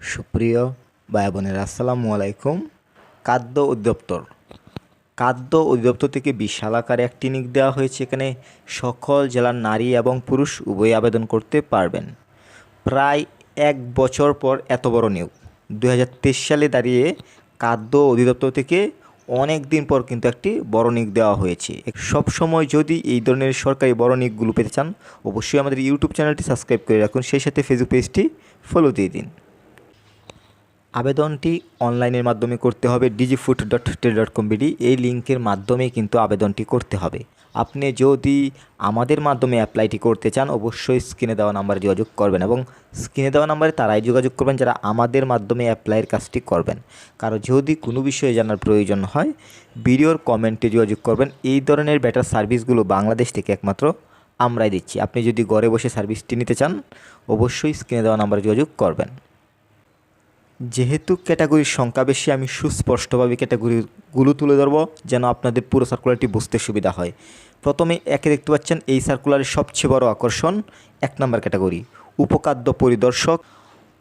সুপ্রিয় ভাই বোনের, আসসালামু আলাইকুম। খাদ্য অধিদপ্তর। খাদ্য অধিদপ্তর থেকে বিশাল আকারে একটি নিক দেওয়া হয়েছে এখানে সকল জেলার নারী এবং পুরুষ উভয় আবেদন করতে পারবেন। প্রায় এক বছর পর এত বড় নিয়োগ। দু হাজার তেইশ সালে দাঁড়িয়ে খাদ্য অধিদপ্তর থেকে অনেক দিন পর কিন্তু একটি বড় নিক দেওয়া হয়েছে। সব সময় যদি এই ধরনের সরকারি বড় নিকগুলো পেতে চান, অবশ্যই আমাদের ইউটিউব চ্যানেলটি সাবস্ক্রাইব করে রাখুন। সেই সাথে ফেসবুক পেজটি ফলো দিয়ে দিন। আবেদনটি অনলাইনের মাধ্যমে করতে হবে digifood dot tel dot com BD. এই লিঙ্কের মাধ্যমে কিন্তু আবেদনটি করতে হবে। আপনি যদি আমাদের মাধ্যমে অ্যাপ্লাইটি করতে চান, অবশ্যই স্ক্রিনে দেওয়া নাম্বারে যোগাযোগ করবেন এবং স্ক্রিনে দেওয়া নাম্বারে তারাই যোগাযোগ করবেন যারা আমাদের মাধ্যমে অ্যাপ্লাইয়ের কাজটি করবেন। কারও যদি কোনো বিষয়ে জানার প্রয়োজন হয়, ভিডিওর কমেন্টে যোগাযোগ করবেন। এই ধরনের বেটার সার্ভিসগুলো বাংলাদেশ থেকে একমাত্র আমরাই দিচ্ছি। আপনি যদি ঘরে বসে সার্ভিসটি নিতে চান, অবশ্যই স্ক্রিনে দেওয়া নাম্বারে যোগাযোগ করবেন। যেহেতু ক্যাটাগরির সংখ্যা বেশি, আমি সুস্পষ্টভাবে ক্যাটাগরিগুলো তুলে ধরব যেন আপনাদের পুরো সার্কুলারটি বুঝতে সুবিধা হয়। প্রথমে একে দেখতে পাচ্ছেন, এই সার্কুলারের সবচেয়ে বড় আকর্ষণ, এক নম্বর ক্যাটাগরি। উপখাদ্য পরিদর্শক,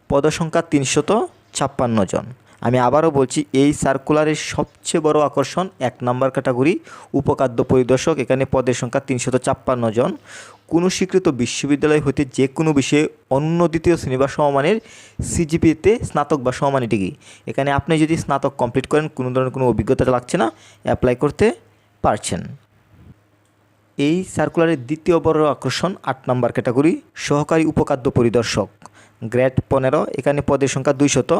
পদসংখ্যা তিনশত ছাপ্পান্ন জন। আমি আবারও বলছি, এই সার্কুলারের সবচেয়ে বড় আকর্ষণ এক নম্বর ক্যাটাগরি উপখাদ্য পরিদর্শক, এখানে পদের সংখ্যা তিনশত ছাপ্পান্ন জন। কোনো স্বীকৃত বিশ্ববিদ্যালয় হতে যে কোনো বিষয়ে অন্য দ্বিতীয় শ্রেণি বা সমমানের সিজিপিতে স্নাতক বা সমমানের ডিগ্রি। এখানে আপনি যদি স্নাতক কমপ্লিট করেন, কোনো ধরনের কোনো অভিজ্ঞতা লাগছে না অ্যাপ্লাই করতে পারছেন। এই সার্কুলারের দ্বিতীয় বড় আকর্ষণ আট নম্বর ক্যাটাগরি সহকারী উপখাদ্য পরিদর্শক গ্রেড পনেরো, এখানে পদের সংখ্যা দুইশত।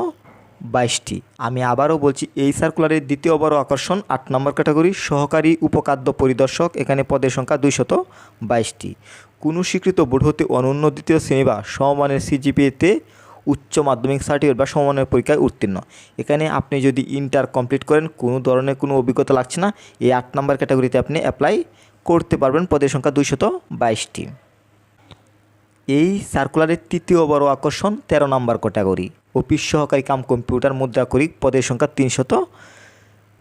বাইশটি। আমি আবারও বলছি, এই সার্কুলারের দ্বিতীয় বড় আকর্ষণ আট নম্বর ক্যাটাগরি সহকারী উপখাদ্য পরিদর্শক, এখানে পদের সংখ্যা দুইশত বাইশটি। কোনো স্বীকৃত বোর্ড হতে অনন্য দ্বিতীয় শ্রেণি বা সমমানের সিজিপিএতে উচ্চ মাধ্যমিক সার্টিফিকেট বা সমমানের পরীক্ষায় উত্তীর্ণ। এখানে আপনি যদি ইন্টার কমপ্লিট করেন, কোনো ধরনের কোনো অভিজ্ঞতা লাগছে না, এই আট নম্বর ক্যাটাগরিতে আপনি অ্যাপ্লাই করতে পারবেন, পদের সংখ্যা দুইশত বাইশটি। এই সার্কুলারের তৃতীয় বড় আকর্ষণ তেরো নম্বর ক্যাটাগরি। অফিস সহকারী কাম কম্পিউটার মুদ্রা করি পদের সংখ্যা তিনশত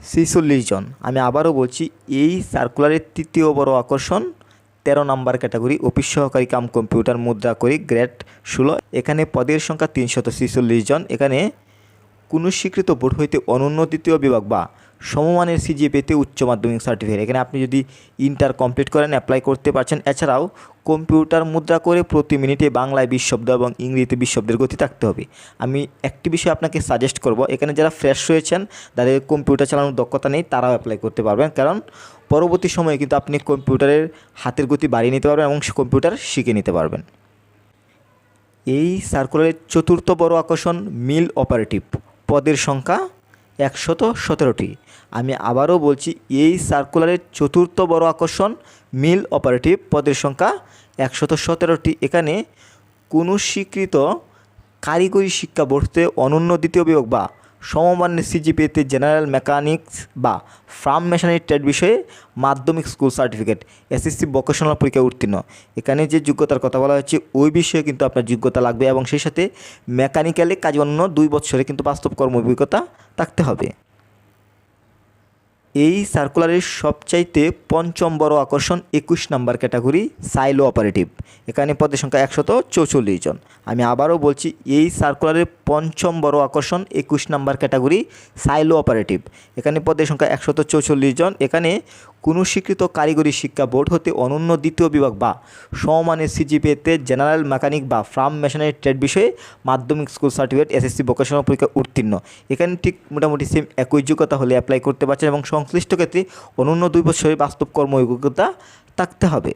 ছেচল্লিশ জন। আমি আবারও বলছি, এই সার্কুলারের তৃতীয় বড় আকর্ষণ তেরো নম্বর ক্যাটাগরি, অফিস সহকারী কাম কম্পিউটার মুদ্রা করি গ্রেড ষোলো। এখানে পদের সংখ্যা তিনশত ছেচল্লিশ জন। এখানে কোনো স্বীকৃত বোর্ড হইতে অনন্য দ্বিতীয় বিভাগ বা সমমানের সিজিপিতে উচ্চ মাধ্যমিক সার্টিফিকেট এখানে আপনি যদি ইন্টার কমপ্লিট করেন অ্যাপ্লাই করতে পারছেন, এছাড়াও কম্পিউটার মুদ্রা করে প্রতি মিনিটে বাংলায় বিশ শব্দ এবং ইংরেজিতে বিশ শব্দের গতি থাকতে হবে। আমি একটি বিষয় আপনাকে সাজেস্ট করব, এখানে যারা ফ্রেশ রয়েছেন যাদের কম্পিউটার চালানোর দক্ষতা নেই, তারাও অ্যাপ্লাই করতে পারবেন। কারণ পরবর্তী সময়ে কিন্তু আপনি কম্পিউটারের হাতের গতি বাড়িয়ে নিতে পারবেন এবং কম্পিউটার শিখে নিতে পারবেন। এই সার্কুলারের চতুর্থ বড় আকর্ষণ মিল অপারেটিভ পদের সংখ্যা একশত সতেরোটি। আমি আবারও বলছি, এই সার্কুলারের চতুর্থ বড় আকর্ষণ মিল অপারেটিভ পদের সংখ্যা একশত সতেরোটি। এখানে কোনো স্বীকৃত কারিগরি শিক্ষা বোর্ডতে অনন্য দ্বিতীয় বিভাগ বা সমমানের সিজিপিএতে জেনারেল মেকানিক্স বা ফার্ম মেশিনারি ট্রেড বিষয়ে মাধ্যমিক স্কুল সার্টিফিকেট এসএসসি ভোকেশনাল পরীক্ষায় উত্তীর্ণ। এখানে যে যোগ্যতার কথা বলা হচ্ছে ওই বিষয়ে কিন্তু আপনার যোগ্যতা লাগবে এবং সেই সাথে মেকানিক্যালে কাজ অন্য দুই বছরে কিন্তু বাস্তব কর্ম অভিজ্ঞতা থাকতে হবে। এই সার্কুলারের সবচাইতে পঞ্চম বড় আকর্ষণ একুশ নাম্বার ক্যাটাগরি সাইলো অপারেটিভ এখানে পদের সংখ্যা একশত চৌচল্লিশ জন। আমি আবারও বলছি, এই সার্কুলারের পঞ্চম বড় আকর্ষণ একুশ নাম্বার ক্যাটাগরি সাইলো অপারেটিভ এখানে পদের সংখ্যা একশত চৌচল্লিশ জন। এখানে কোনো স্বীকৃত কারিগরি শিক্ষা বোর্ড হতে অনন্য দ্বিতীয় বিভাগ বা সমমানের সিজিপিএতে জেনারেল মেকানিক বা ফার্ম মেশিনারি ট্রেড বিষয়ে মাধ্যমিক স্কুল সার্টিফিকেট এসএসসি ভোকেশনাল পরীক্ষা উত্তীর্ণ। এখানে ঠিক মোটামুটি সেম একই যোগ্যতা হলে অ্যাপ্লাই করতে পারছেন এবং সংশ্লিষ্ট ক্ষেত্রে অনন্য দুই বছরের বাস্তব কর্ম অভিজ্ঞতা থাকতে হবে।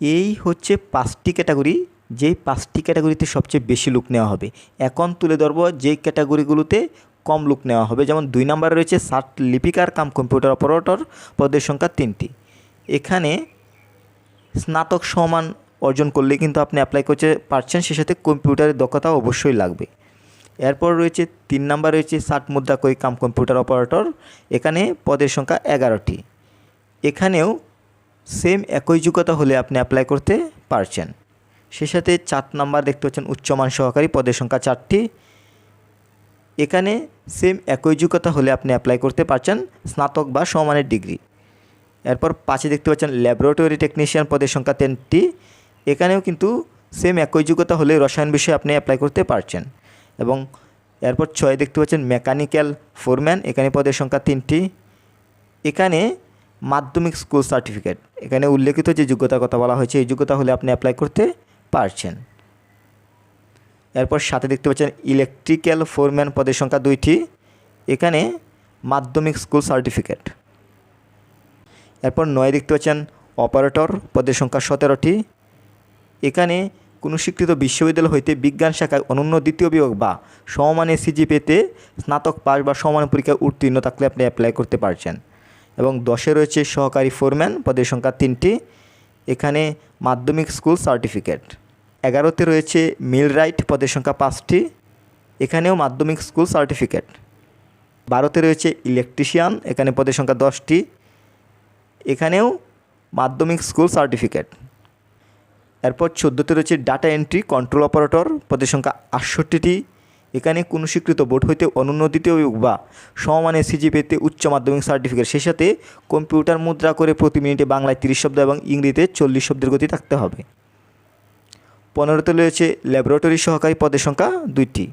এই হচ্ছে পাঁচটি ক্যাটাগরি, যেই পাঁচটি ক্যাটাগরিতে সবচেয়ে বেশি লুক নেওয়া হবে। এখন তুলে ধরবো যেই ক্যাটাগরিগুলোতে কম লুক নেওয়া হবে। যেমন দুই নম্বরে রয়েছে ষাট লিপিকার কাম কম্পিউটার অপারেটর পদের সংখ্যা তিনটি। এখানে স্নাতক সমান অর্জন করলে কিন্তু আপনি অ্যাপ্লাই করতে পারছেন সে সাথে কম্পিউটারের দক্ষতা অবশ্যই লাগবে। এরপর রয়েছে তিন নাম্বার রয়েছে ষাট মুদ্রা কই কাম কম্পিউটার অপারেটর এখানে পদের সংখ্যা এগারোটি। এখানেও সেম একই যোগ্যতা হলে আপনি অ্যাপ্লাই করতে পারছেন। সে সাথে চার নাম্বার দেখতে পাচ্ছেন উচ্চমান সহকারী, পদের সংখ্যা চারটি। এখানে সেম একই যোগ্যতা হলে আপনি অ্যাপ্লাই করতে পারছেন স্নাতক বা সমানের ডিগ্রি এরপর পাঁচে দেখতে পাচ্ছেন ল্যাবরেটরি টেকনিশিয়ান পদের সংখ্যা তিনটি। এখানেও কিন্তু সেম একই যোগ্যতা হলে রসায়ন বিষয়ে আপনি অ্যাপ্লাই করতে পারছেন। এবং এরপর ছয় দেখতে পাচ্ছেন মেকানিক্যাল ফোরম্যান এখানে পদের সংখ্যা তিনটি। এখানে মাধ্যমিক স্কুল সার্টিফিকেট এখানে উল্লেখিত যে যোগ্যতার কথা বলা হয়েছে, এই যোগ্যতা হলে আপনি অ্যাপ্লাই করতে পারছেন। এরপর সাথে দেখতে পাচ্ছেন ইলেকট্রিক্যাল ফোরম্যান পদের সংখ্যা দুইটি। এখানে মাধ্যমিক স্কুল সার্টিফিকেট এরপর নয় দেখতে পাচ্ছেন অপারেটর পদের সংখ্যা সতেরোটি। এখানে কোনো স্বীকৃত বিশ্ববিদ্যালয় হইতে বিজ্ঞান শাখায় অনন্য দ্বিতীয় বিভাগ বা সমমানের সিজিপিতে স্নাতক পাস বা সমান পরীক্ষায় উত্তীর্ণ থাকলে আপনি অ্যাপ্লাই করতে পারছেন। এবং দশে রয়েছে সহকারী ফোরম্যান পদের সংখ্যা তিনটি। এখানে মাধ্যমিক স্কুল সার্টিফিকেট এগারোতে রয়েছে মিল রাইট পদের সংখ্যা পাঁচটি, এখানেও মাধ্যমিক স্কুল সার্টিফিকেট। বারোতে রয়েছে ইলেকট্রিশিয়ান, এখানে পদের সংখ্যা দশটি, এখানেও মাধ্যমিক স্কুল সার্টিফিকেট। এরপর চোদ্দোতে রয়েছে ডাটা এন্ট্রি কন্ট্রোল অপারেটর, পদের সংখ্যা আটষট্টিটি, এখানে কোনো স্বীকৃত বোর্ড হইতে অনুন্নতিতে বা সমমানের সিজিপিতে উচ্চ মাধ্যমিক সার্টিফিকেট। সেই সাথে কম্পিউটার মুদ্রা করে প্রতি মিনিটে বাংলায় তিরিশ শব্দ এবং ইংরেজিতে চল্লিশ শব্দের গতি থাকতে হবে। পনেরোতে রয়েছে ল্যাবরেটরি সহকারী পদের সংখ্যা দুইটি।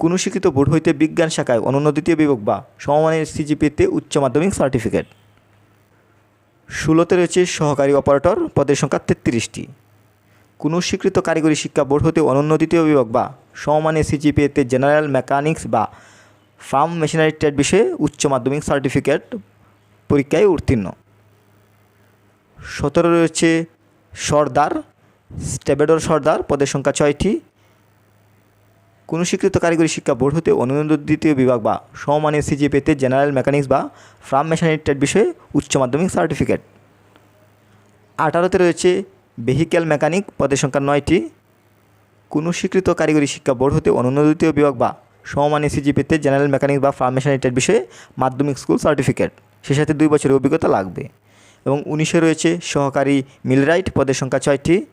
কোনো স্বীকৃত বোর্ড হইতে বিজ্ঞান শাখায় অনুন্নতিতীয় বিভাগ বা সমমানের সিজিপিতে উচ্চ মাধ্যমিক সার্টিফিকেট। ষোলোতে রয়েছে সহকারী অপারেটর, পদের সংখ্যা তেত্রিশটি। কোনো স্বীকৃত কারিগরি শিক্ষা বোর্ড হতে অনন্য দ্বিতীয় বিভাগ বা সমমানের সিজিপিএতে জেনারেল মেকানিক্স বা ফার্ম মেশিনারি ট্রেড বিষয়ে উচ্চ মাধ্যমিক সার্টিফিকেট পরীক্ষায় উত্তীর্ণ। সতেরো রয়েছে সর্দার স্টেবেডর সর্দার, পদের সংখ্যা ছয়টি। কোনো স্বীকৃত কারিগরি শিক্ষা বোর্ড হতে অনুমোদিত দ্বিতীয় বিভাগ বা সমমানের সিজিপিতে জেনারেল মেকানিক্স বা ফার্ম মেশিনারি ট্রেড বিষয়ে উচ্চ মাধ্যমিক সার্টিফিকেট। আঠারোতে রয়েছে ভেহিক্যাল মেকানিক, পদের সংখ্যা নয়টি। কোনো স্বীকৃত কারিগরি শিক্ষা বোর্ড হতে অনুমোদিত বিভাগ বা সমমানের সিজিপিতে জেনারেল মেকানিক্স বা ফার্ম মেশিনারি ট্রেড বিষয়ে মাধ্যমিক স্কুল সার্টিফিকেট। সে সাথে দুই বছরের অভিজ্ঞতা লাগবে। এবং উনিশে রয়েছে সহকারী মিলরাইট, পদের সংখ্যা ছয়টি।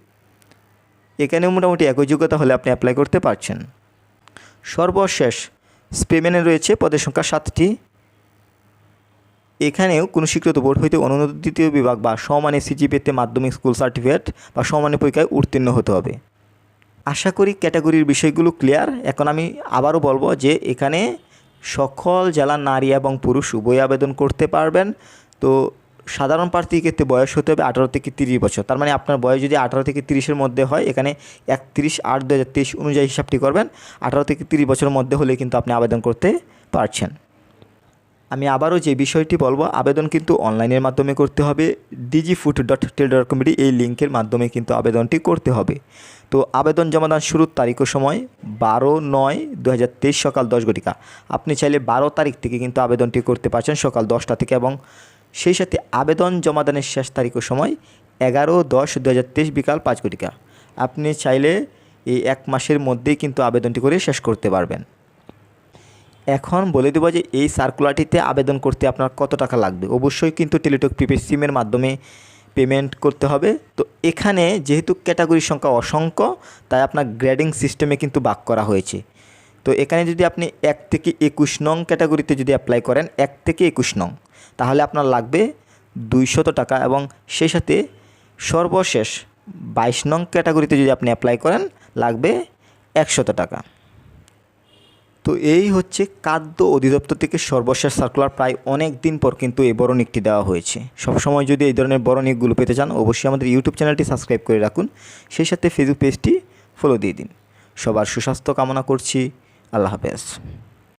এখানেও মোটামুটি একই যোগ্যতা হলে আপনি অ্যাপ্লাই করতে পারছেন। সর্বশেষ স্পেমেনে রয়েছে পদের সংখ্যা সাতটি। এখানেও কোনো স্বীকৃত বোর্ড হইতে অনুমোদিত বিভাগ বা সমানে সিজি পেতে মাধ্যমিক স্কুল সার্টিফিকেট বা সমানে পরীক্ষায় উত্তীর্ণ হতে হবে। আশা করি ক্যাটাগরির বিষয়গুলো ক্লিয়ার এখন আমি আবারও বলব যে এখানে সকল জেলার নারী এবং পুরুষ উভয় আবেদন করতে পারবেন। তো সাধারণ প্রার্থীর ক্ষেত্রে বয়স হতে হবে আঠারো থেকে তিরিশ বছর। তার মানে আপনার বয়স যদি আঠারো থেকে তিরিশের মধ্যে হয়, এখানে একত্রিশ আট দু হাজার তেইশ অনুযায়ী হিসাবটি করবেন। আঠারো থেকে তিরিশ বছরের মধ্যে হলে কিন্তু আপনি আবেদন করতে পারছেন। আমি আবারও যে বিষয়টি বলব, আবেদন কিন্তু অনলাইনের মাধ্যমে করতে হবে। Digi food dot tel dot committee এই লিঙ্কের মাধ্যমে কিন্তু আবেদনটি করতে হবে। তো আবেদন জমা জমাদান শুরুর তারিখ ও সময় বারো নয় দু হাজার তেইশ সকাল দশ ঘটিকা। আপনি চাইলে বারো তারিখ থেকে কিন্তু আবেদনটি করতে পারছেন সকাল দশটা থেকে এবং সেই সাথে আবেদন জমাদানের শেষ তারিখ ও সময় এগারো দশ দু বিকাল পাঁচ ঘটিকা। আপনি চাইলে এই এক মাসের মধ্যেই কিন্তু আবেদনটি করে শেষ করতে পারবেন। এখন বলে দেবো যে এই সার্কুলারটিতে আবেদন করতে আপনার কত টাকা লাগবে? অবশ্যই কিন্তু টেলিটক প্রিপেড সিমের মাধ্যমে পেমেন্ট করতে হবে। তো এখানে যেহেতু ক্যাটাগরির সংখ্যা অসংখ্য, তাই আপনার গ্রেডিং সিস্টেমে কিন্তু ভাগ করা হয়েছে। তো এখানে যদি আপনি এক থেকে একুশ নং ক্যাটাগরিতে যদি অ্যাপ্লাই করেন, এক থেকে একুশ নং, তাহলে আপনার লাগবে দুইশত টাকা এবং সেই সাথে সর্বশেষ বাইশ নং ক্যাটাগরিতে যদি আপনি অ্যাপ্লাই করেন, লাগবে একশত টাকা। তো এই হচ্ছে খাদ্য অধিদপ্তর থেকে সর্বশেষ সার্কুলার প্রায় অনেক দিন পর কিন্তু এই বরণিকটি দেওয়া হয়েছে। সবসময় যদি এই ধরনের বরণিকগুলো পেতে চান, অবশ্যই আমাদের ইউটিউব চ্যানেলটি সাবস্ক্রাইব করে রাখুন। সেই সাথে ফেসবুক পেজটি ফলো দিয়ে দিন। সবার সুস্বাস্থ্য কামনা করছি। আল্লাহ হাফেজ।